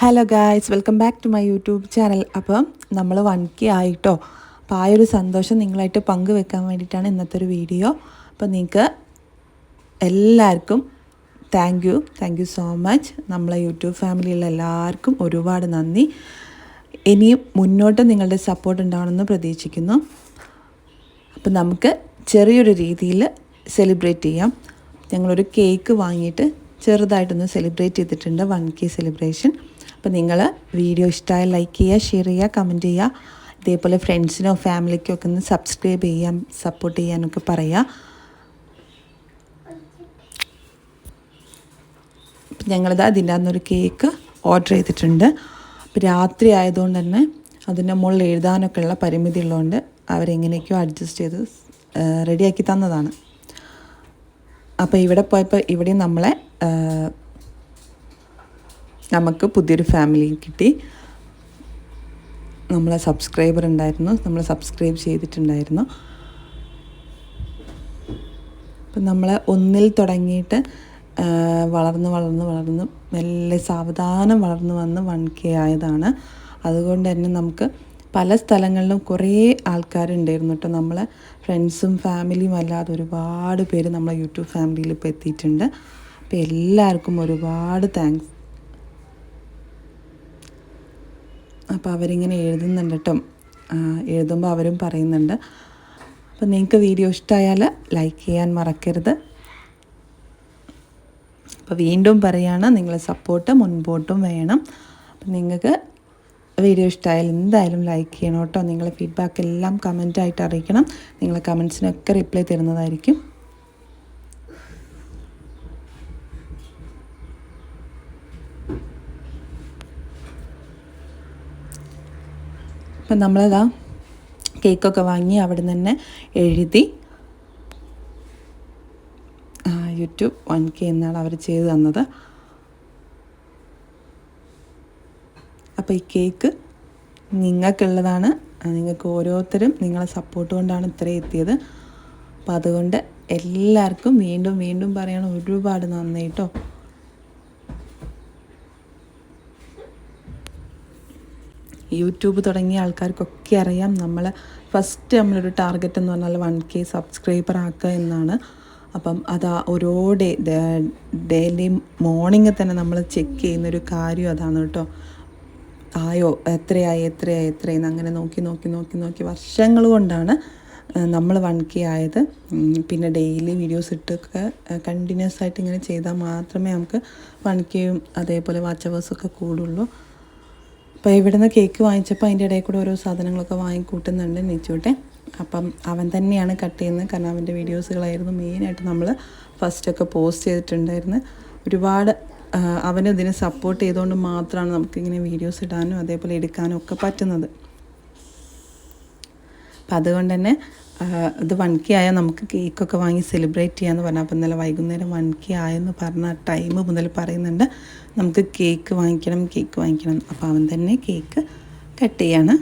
Hello guys welcome back to my YouTube channel അപ്പം നമ്മൾ one K ആയിട്ടോ? അപ്പോൾ ആ ഒരു സന്തോഷം നിങ്ങളായിട്ട് പങ്കുവെക്കാൻ വേണ്ടിയിട്ടാണ് ഇന്നത്തെ ഒരു വീഡിയോ. അപ്പോൾ നിങ്ങൾക്ക് എല്ലാവർക്കും thank you thank you so much നമ്മളെ യൂട്യൂബ് ഫാമിലിയിലുള്ള എല്ലാവർക്കും ഒരുപാട് നന്ദി. ഇനിയും മുന്നോട്ട് നിങ്ങളുടെ സപ്പോർട്ട് ഉണ്ടാവണമെന്ന് പ്രതീക്ഷിക്കുന്നു. അപ്പം നമുക്ക് ചെറിയൊരു രീതിയിൽ സെലിബ്രേറ്റ് ചെയ്യാം. ഞങ്ങളൊരു കേക്ക് വാങ്ങിയിട്ട് ചെറുതായിട്ടൊന്ന് സെലിബ്രേറ്റ് ചെയ്തിട്ടുണ്ട് വൺ കെ സെലിബ്രേഷൻ അപ്പോൾ നിങ്ങൾ വീഡിയോ ഇഷ്ടമായ ലൈക്ക് ചെയ്യുക ഷെയർ ചെയ്യുക കമന്റ് ചെയ്യുക. ഇതേപോലെ ഫ്രണ്ട്സിനോ ഫാമിലിക്കോ ഒക്കെ ഒന്ന് സബ്സ്ക്രൈബ് ചെയ്യാൻ സപ്പോർട്ട് ചെയ്യാനൊക്കെ പറയുക. ഞങ്ങളിത് അതിന്റെ അന്നൊരു കേക്ക് ഓർഡർ ചെയ്തിട്ടുണ്ട്. അപ്പോൾ രാത്രി ആയതുകൊണ്ട് തന്നെ അതിന്റെ മുകളിൽ എഴുതാനൊക്കെ ഉള്ള പരിമിതി ഉള്ളതുകൊണ്ട് അവരെങ്ങനെയൊക്കെയോ അഡ്ജസ്റ്റ് ചെയ്ത് റെഡിയാക്കി തന്നതാണ്. അപ്പോൾ ഇവിടെ പോയപ്പോൾ ഇവിടെയും നമ്മളെ നമുക്ക് പുതിയൊരു ഫാമിലി കിട്ടി. നമ്മളെ സബ്സ്ക്രൈബർ ഉണ്ടായിരുന്നു. നമ്മൾ സബ്സ്ക്രൈബ് ചെയ്തിട്ടുണ്ടായിരുന്നു. അപ്പം നമ്മളെ ഒന്നിൽ തുടങ്ങിയിട്ട് വളർന്ന് വളർന്ന് വളർന്ന് മെല്ലെ സാവധാനം വളർന്നു വന്ന് വൺ കെ ആയതാണ്. അതുകൊണ്ട് തന്നെ നമുക്ക് പല സ്ഥലങ്ങളിലും കുറേ ആൾക്കാരുണ്ടായിരുന്നു കേട്ടോ. നമ്മളെ ഫ്രണ്ട്സും ഫാമിലിയും അല്ലാതെ ഒരുപാട് പേര് നമ്മളെ യൂട്യൂബ് ഫാമിലിയിൽ ഇപ്പോൾ എത്തിയിട്ടുണ്ട്. അപ്പോൾ എല്ലാവർക്കും ഒരുപാട് താങ്ക്സ് അപ്പോൾ അവരിങ്ങനെ എഴുതുന്നുണ്ട് കേട്ടോ. എഴുതുമ്പോൾ അവരും പറയുന്നുണ്ട്. അപ്പോൾ നിങ്ങൾക്ക് വീഡിയോ ഇഷ്ടമായാൽ ലൈക്ക് ചെയ്യാൻ മറക്കരുത്. അപ്പോൾ വീണ്ടും പറയുകയാണ് നിങ്ങളെ സപ്പോർട്ട് മുൻപോട്ടും വേണം. അപ്പം നിങ്ങൾക്ക് വീഡിയോ ഇഷ്ടമായാൽ എന്തായാലും ലൈക്ക് ചെയ്യണം കേട്ടോ. നിങ്ങളെ ഫീഡ്ബാക്ക് എല്ലാം കമന്റായിട്ട് അറിയിക്കണം. നിങ്ങളെ കമൻസിനൊക്കെ റിപ്ലൈ തരുന്നതായിരിക്കും. അപ്പം നമ്മളതാ കേക്കൊക്കെ വാങ്ങി അവിടെ തന്നെ എഴുതി യൂട്യൂബ് വൺ കെ എന്നാണ് അവർ ചെയ്തു തന്നത്. അപ്പോൾ ഈ കേക്ക് നിങ്ങൾക്കുള്ളതാണ്. നിങ്ങൾക്ക് ഓരോരുത്തരും നിങ്ങളെ സപ്പോർട്ട് കൊണ്ടാണ് ഇത്രയും എത്തിയത്. അപ്പം അതുകൊണ്ട് എല്ലാവർക്കും വീണ്ടും വീണ്ടും പറയണം ഒരുപാട് നന്ദി കേട്ടോ. യൂട്യൂബ് തുടങ്ങിയ ആൾക്കാർക്കൊക്കെ അറിയാം. നമ്മൾ ഫസ്റ്റ് നമ്മളൊരു ടാർഗറ്റ് എന്ന് പറഞ്ഞാൽ വൺ കെ സബ്സ്ക്രൈബർ ആക്കുക എന്നാണ്. അപ്പം അത് ഓരോ ഡേ ഡെയിലി മോർണിംഗ് തന്നെ നമ്മൾ ചെക്ക് ചെയ്യുന്നൊരു കാര്യം അതാണ് കേട്ടോ. ആയോ? എത്രയായി? എത്രയായി? എത്രയെന്ന് അങ്ങനെ നോക്കി നോക്കി നോക്കി നോക്കി വർഷങ്ങൾ കൊണ്ടാണ് നമ്മൾ വൺ കെ ആയത്. പിന്നെ ഡെയിലി വീഡിയോസ് ഇട്ടൊക്കെ കണ്ടിന്യൂസ് ആയിട്ട് ഇങ്ങനെ ചെയ്താൽ മാത്രമേ നമുക്ക് വൺ കെയും അതേപോലെ വാച്ച് അവേഴ്സൊക്കെ കൂടുള്ളൂ. അപ്പോൾ ഇവിടുന്ന് കേക്ക് വാങ്ങിച്ചപ്പോൾ അതിന്റെ ഇടയിൽ കൂടെ ഓരോ സാധനങ്ങളൊക്കെ വാങ്ങിക്കൂട്ടുന്നുണ്ട് നിച്ചോട്ടെ. അപ്പം അവൻ തന്നെയാണ് കട്ട് ചെയ്യുന്നത്. കാരണം അവന്റെ വീഡിയോസുകളായിരുന്നു മെയിനായിട്ട് നമ്മൾ ഫസ്റ്റൊക്കെ പോസ്റ്റ് ചെയ്തിട്ടുണ്ടായിരുന്നു ഒരുപാട് അവനെ ഇതിനെ സപ്പോർട്ട് ചെയ്തുകൊണ്ട് മാത്രമാണ് നമുക്കിങ്ങനെ വീഡിയോസ് ഇടാനും അതേപോലെ എടുക്കാനും ഒക്കെ പറ്റുന്നത്. അപ്പം അതുകൊണ്ട് തന്നെ ഇത് വൺ കെ ആയാൽ നമുക്ക് കേക്കൊക്കെ വാങ്ങി സെലിബ്രേറ്റ് ചെയ്യാമെന്ന് പറഞ്ഞു അപ്പം ഇന്നലെ വൈകുന്നേരം വൺ കെ ആയെന്ന് പറഞ്ഞ ടൈം മുതൽ പറയുന്നുണ്ട് നമുക്ക് കേക്ക് വാങ്ങിക്കണം കേക്ക് വാങ്ങിക്കണം. അപ്പോൾ അവൻ തന്നെ കേക്ക് കട്ട് ചെയ്യാണ്.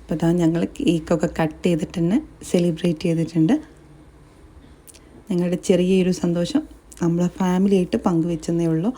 അപ്പോൾ അതാ ഞങ്ങൾ കേക്കൊക്കെ കട്ട് ചെയ്തിട്ട് തന്നെ സെലിബ്രേറ്റ് ചെയ്തിട്ടുണ്ട്. ഞങ്ങളുടെ ചെറിയൊരു സന്തോഷം നമ്മളെ ഫാമിലിയായിട്ട് പങ്കുവെച്ചെന്നേ ഉള്ളൂ.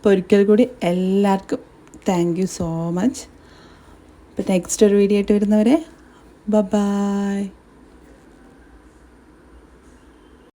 അപ്പോൾ ഒരിക്കൽ കൂടി എല്ലാവർക്കും താങ്ക് യു സോ മച്ച് അപ്പോൾ നെക്സ്റ്റ് ഒരു വീഡിയോ ആയിട്ട് വരുന്നവരെ ബ ബായ്